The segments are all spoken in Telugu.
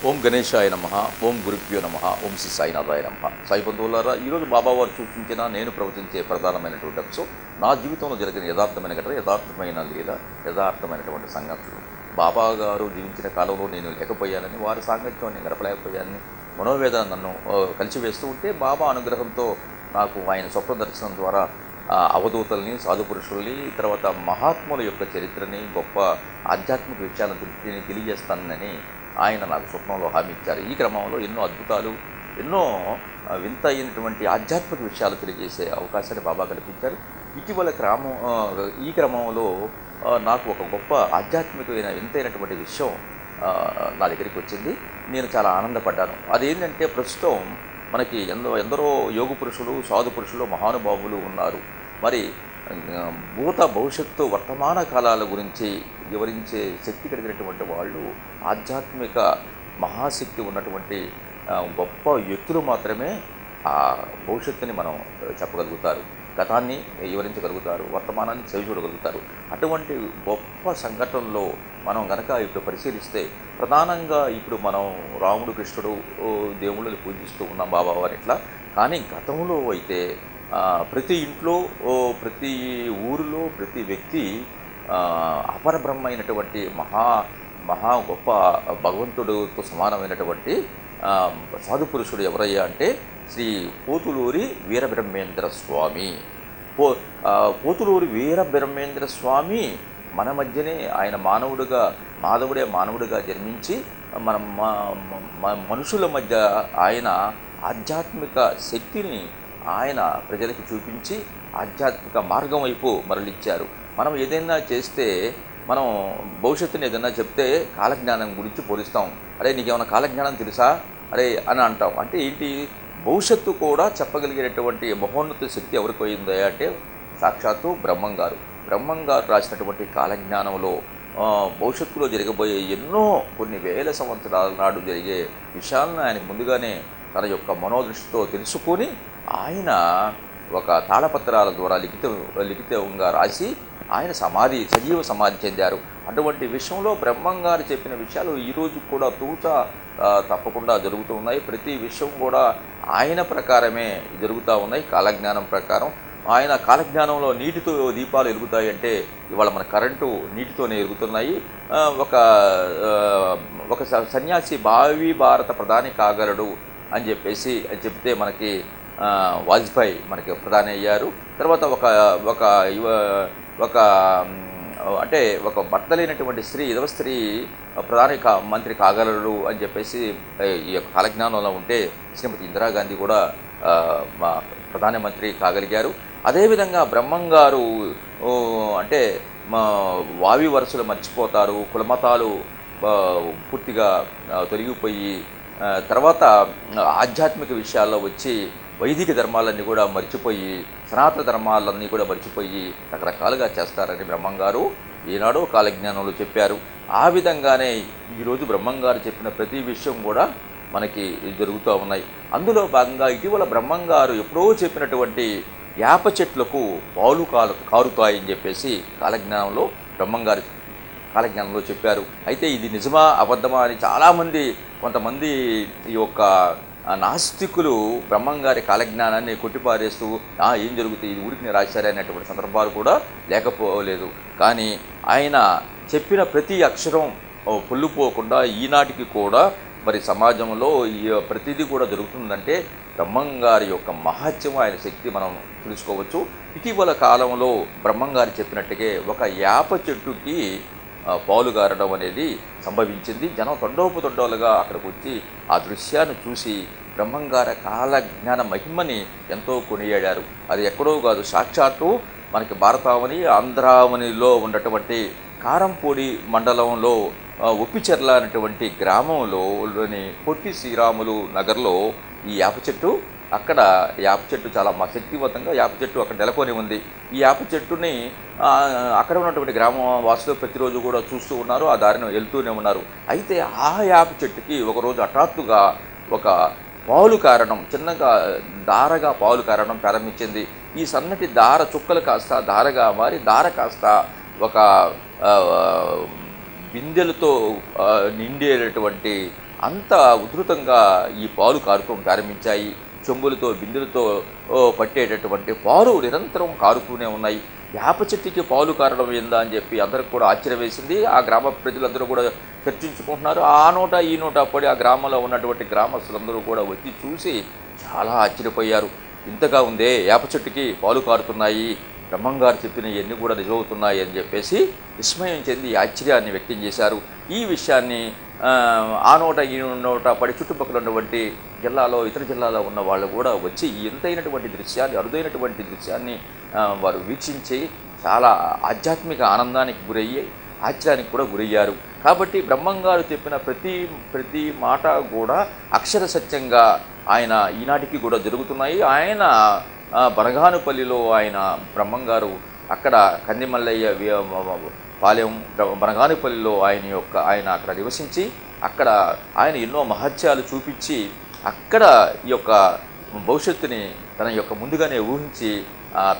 ఓం గణేశాయ నమ ఓం గురుభ్యో నమ ఓం శ్రీ సాయినాథాయ నమ. సాయి బంధువులారా ఈరోజు బాబావారు సూచించిన నేను ప్రవచించే ప్రధానమైనటువంటి అంశం నా జీవితంలో జరిగిన యథార్థమైన ఘటన యథార్థమైన లేదా యథార్థమైనటువంటి సంఘటనలు బాబా గారు జీవించిన కాలంలో నేను లేకపోయానని వారి సాంగత్యం నేను గడపలేకపోయానని మనోవేదన నన్ను ఆ, కలిసివేస్తూ ఉంటే బాబా అనుగ్రహంతో నాకు ఆయన స్వప్న దర్శనం ద్వారా అవధూతల్ని సాధు పురుషుల్ని తర్వాత మహాత్ముల యొక్క చరిత్రని గొప్ప ఆధ్యాత్మిక విషయాలను తెలియజేస్తానని ఆయన నాకు స్వప్నంలో హామీ ఇచ్చారు. ఈ క్రమంలో ఎన్నో అద్భుతాలు ఎన్నో వింత అయినటువంటి ఆధ్యాత్మిక విషయాలు తెలియజేసే అవకాశాన్ని బాబా కల్పించారు. ఇటీవల క్రమం ఈ క్రమంలో నాకు ఒక గొప్ప ఆధ్యాత్మికమైన వింతైనటువంటి విషయం నా దగ్గరికి వచ్చింది. నేను చాలా ఆనందపడ్డాను. అదేంటంటే ప్రస్తుతం మనకి ఎందరో ఎందరో యోగ పురుషులు సాధు పురుషులు మహానుభావులు ఉన్నారు. మరి భూత భవిష్యత్తు వర్తమాన కాలాల గురించి వివరించే శక్తి కలిగినటువంటి వాళ్ళు ఆధ్యాత్మిక మహాశక్తి ఉన్నటువంటి గొప్ప వ్యక్తులు మాత్రమే ఆ భవిష్యత్తుని మనం చెప్పగలుగుతారు. గతాన్ని వివరించగలుగుతారు వర్తమానాన్ని చవి చూడగలుగుతారు అటువంటి గొప్ప సంఘటనలో మనం గనక ఇప్పుడు పరిశీలిస్తే ప్రధానంగా ఇప్పుడు మనం రాముడు కృష్ణుడు దేవుళ్ళని పూజిస్తూ ఉన్నాం బాబావారి ఇట్లా. కానీ గతంలో అయితే ప్రతి ఇంట్లో ప్రతి ఊరిలో ప్రతి వ్యక్తి అపరబ్రహ్మైనటువంటి అయినటువంటి మహా మహా గొప్ప భగవంతుడితో సమానమైనటువంటి సాధు పురుషుడు ఎవరయ్యా అంటే శ్రీ పోతులూరి వీరబ్రహ్మేంద్ర స్వామి. పో పోతులూరి వీరబ్రహ్మేంద్ర స్వామి మన మధ్యనే ఆయన మానవుడిగా మాధవుడే మానవుడిగా జన్మించి మన మనుషుల మధ్య ఆయన ఆధ్యాత్మిక శక్తిని ఆయన ప్రజలకు చూపించి ఆధ్యాత్మిక మార్గం వైపు మరలిచ్చారు. మనం ఏదైనా చేస్తే మనం భవిష్యత్తుని ఏదైనా చెప్తే కాలజ్ఞానం గురించి పోలిస్తాం. అరే నీకేమైనా కాలజ్ఞానం తెలుసా? అరే అని అంటాం. అంటే ఏంటి? భవిష్యత్తు కూడా చెప్పగలిగేటటువంటి మహోన్నత శక్తి ఎవరికి అయిందా అంటే సాక్షాత్తు బ్రహ్మం గారు. బ్రహ్మం గారు రాసినటువంటి కాలజ్ఞానంలో భవిష్యత్తులో జరగబోయే ఎన్నో కొన్ని వేల సంవత్సరాల నాడు జరిగే విషయాలను ఆయన ముందుగానే తన యొక్క మనోదృష్టితో తెలుసుకొని ఆయన ఒక తాళపత్రాల ద్వారా లిఖిత లిఖితంగా రాసి ఆయన సమాధి సజీవ సమాధి చెందారు. అటువంటి విషయంలో బ్రహ్మంగారు చెప్పిన విషయాలు ఈరోజు కూడా తూత తప్పకుండా జరుగుతూ ఉన్నాయి. ప్రతి విషయం కూడా ఆయన ప్రకారమే జరుగుతూ ఉన్నాయి. కాలజ్ఞానం ప్రకారం ఆయన కాలజ్ఞానంలో నీటితో దీపాలు వెలుగుతాయి అంటే ఇవాళ మన కరెంటు నీటితోనే వెలుగుతున్నాయి. ఒక ఒక స- సన్యాసి భావి భారత ప్రధాని కాగలడు. అని చెప్పేసి చెప్తే మనకి వాజ్పేయి మనకి ప్రధాని అయ్యారు. తర్వాత ఒక ఒక యువ- ఒక అంటే ఒక భర్త లేనటువంటి స్త్రీ ఇదవ స్త్రీ ప్రధాని కా మంత్రి కాగలరు అని చెప్పేసి ఈ యొక్క కాలజ్ఞానంలో ఉంటే శ్రీమతి ఇందిరాగాంధీ కూడా మా ప్రధానమంత్రి కాగలిగారు. అదేవిధంగా బ్రహ్మం గారు అంటే మా వావి వరుసలు మర్చిపోతారు కులమతాలు పూర్తిగా తొలగిపోయి తర్వాత ఆధ్యాత్మిక విషయాల్లో వచ్చి వైదిక ధర్మాలన్నీ కూడా మర్చిపోయి సనాతన ధర్మాలన్నీ కూడా మర్చిపోయి రకరకాలుగా చేస్తారని బ్రహ్మంగారు ఈనాడు కాలజ్ఞానంలో చెప్పారు. ఆ విధంగానే ఈరోజు బ్రహ్మంగారు చెప్పిన ప్రతి విషయం కూడా మనకి జరుగుతూ ఉన్నాయి. అందులో భాగంగా ఇటీవల బ్రహ్మంగారు ఎప్పుడో చెప్పినటువంటి యాప చెట్లకు పాలు కాలు కారుతాయని చెప్పేసి కాలజ్ఞానంలో బ్రహ్మంగారు కాలజ్ఞానంలో చెప్పారు. అయితే ఇది నిజమా అబద్ధమా అని చాలామంది కొంతమంది ఈ యొక్క నాస్తికులు బ్రహ్మంగారి కాలజ్ఞానాన్ని కొట్టిపారేస్తూ "ఆ, ఏం జరుగుతుంది? ఇది ఊరికి రాశారే అనేటువంటి సందర్భాలు కూడా లేకపోలేదు. కానీ ఆయన చెప్పిన ప్రతి అక్షరం పొల్లుపోకుండా ఈనాటికి కూడా మరి సమాజంలో ఈ ప్రతిదీ కూడా జరుగుతుందంటే బ్రహ్మంగారి యొక్క మహత్యం ఆయన శక్తి మనం తెలుసుకోవచ్చు. ఇటీవల కాలంలో బ్రహ్మంగారు చెప్పినట్టుగా ఒక యాప చెట్టుకి పాలుగారడం పాలు గారడం అనేది సంభవించింది. జనం తొండోపు తొండోలుగా అక్కడికి వచ్చి ఆ దృశ్యాన్ని చూసి బ్రహ్మంగార కాలజ్ఞాన మహిమని ఎంతో కొనియాడారు. అది ఎక్కడో కాదు సాక్షాత్తు మనకి భారతావని ఆంధ్రావనిలో ఉన్నటువంటి కారంపూడి మండలంలో ఆ, ఉప్పిచెర్ల అనేటువంటి గ్రామంలోని పొట్టి శ్రీరాములు నగర్లో ఈ యాప చెట్టు అక్కడ యాప చెట్టు చాలా మా శక్తివంతంగా యాప చెట్టు అక్కడ నెలకొని ఉంది. ఈ యాప చెట్టుని అక్కడ ఉన్నటువంటి గ్రామ వాసులు ప్రతిరోజు కూడా చూస్తూ ఉన్నారు ఆ దారిని వెళ్తూనే ఉన్నారు. అయితే ఆ యాప చెట్టుకి ఒకరోజు హఠాత్తుగా ఒక పాలు కారణం చిన్నగా దారగా పాలు కారణం ప్రారంభించింది. ఈ సన్నటి దార చుక్కలు కాస్త దారగా మారి దార కాస్త ఒక బిందెలతో నిండేటటువంటి అంత ఉధృతంగా ఈ పాలు కారుకోవడం ప్రారంభించాయి. చెంబులతో బిందులతో పట్టేటటువంటి పాలు నిరంతరం కారుతూనే ఉన్నాయి. వేప చెట్టుకి పాలు కారడం ఏందా అని చెప్పి అందరికి కూడా ఆశ్చర్యం వేసింది ఆ గ్రామ ప్రజలందరూ కూడా చర్చించుకుంటున్నారు. ఆ నోట ఈ నోట పడి ఆ గ్రామంలో ఉన్నటువంటి గ్రామస్తులందరూ కూడా వచ్చి చూసి చాలా ఆశ్చర్యపోయారు. ఇంతగా ఉందే వేప చెట్టుకి పాలు కారుతున్నాయి. బ్రహ్మంగారు చెప్పిన ఇవన్నీ కూడా నిజమవుతున్నాయి అని చెప్పేసి విస్మయం చెంది ఆశ్చర్యాన్ని వ్యక్తం చేశారు. ఈ విషయాన్ని ఆ, ఆ నోట ఈ నోట పడి చుట్టుపక్కల ఉన్నటువంటి జిల్లాలో ఇతర జిల్లాలో ఉన్న వాళ్ళు కూడా వచ్చి ఎంతైనటువంటి దృశ్యాన్ని అరుదైనటువంటి దృశ్యాన్ని వారు వీక్షించి చాలా ఆధ్యాత్మిక ఆనందానికి గురయ్యి ఆశ్చర్యానికి కూడా గురయ్యారు. కాబట్టి బ్రహ్మంగారు చెప్పిన ప్రతి ప్రతి మాట కూడా అక్షర సత్యంగా ఆయన ఈనాటికి కూడా జరుగుతున్నాయి. ఆయన బనగానుపల్లిలో ఆయన బ్రహ్మంగారు అక్కడ కందిమల్లయ్య పాలెం బనగానుపల్లిలో ఆయన యొక్క ఆయన అక్కడ నివసించి అక్కడ ఆయన ఎన్నో మహత్యాలు చూపించి అక్కడ ఈ యొక్క భవిష్యత్తుని తన యొక్క ముందుగానే ఊహించి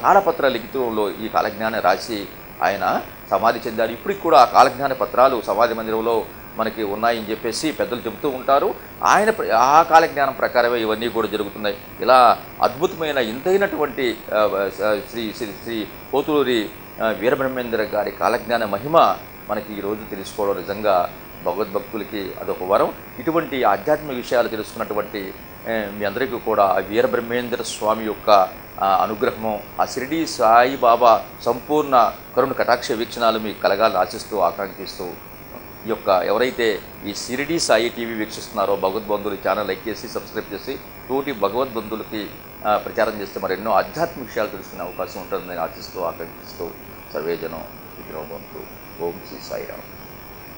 తాళపత్ర లిఖితంలో ఈ కాలజ్ఞానం రాసి ఆయన సమాధి చెందారు. ఇప్పటికి కూడా ఆ కాలజ్ఞాన పత్రాలు సమాధి మందిరంలో మనకి ఉన్నాయని చెప్పేసి పెద్దలు చెబుతూ ఉంటారు. ఆయన ప్ర- ఆ కాలజ్ఞానం ప్రకారమే ఇవన్నీ కూడా జరుగుతున్నాయి. ఇలా అద్భుతమైన ఇంతైనటువంటి శ్రీ శ్రీ శ్రీ పోతులూరి వీరబ్రహ్మేంద్ర గారి కాలజ్ఞాన మహిమ మనకి ఈరోజు తెలుసుకోవడం నిజంగా భగవద్భక్తులకి అదొక వరం. ఇటువంటి ఆధ్యాత్మిక విషయాలు తెలుసుకున్నటువంటి మీ అందరికీ కూడా వీరబ్రహ్మేంద్ర స్వామి యొక్క అనుగ్రహము ఆ షిరిడి సాయిబాబా సంపూర్ణ కరుణ కటాక్ష వీక్షణాలు మీకు కలగాలని ఆశిస్తూ ఆకాంక్షిస్తూ ఈ యొక్క ఎవరైతే ఈ సిరిడి సాయి టీవీ వీక్షిస్తున్నారో భగవద్బంధులు ఛానల్ లైక్ చేసి సబ్స్క్రైబ్ చేసి తోటి భగవద్బంధులకి ప్రచారం చేస్తే మరి ఎన్నో ఆధ్యాత్మిక విషయాలు తెలుసుకునే అవకాశం ఉంటుందని ఆశిస్తూ ఆకాంక్షిస్తూ సర్వేజనం విగ్రహం ఓం శ్రీ సాయిరామ్.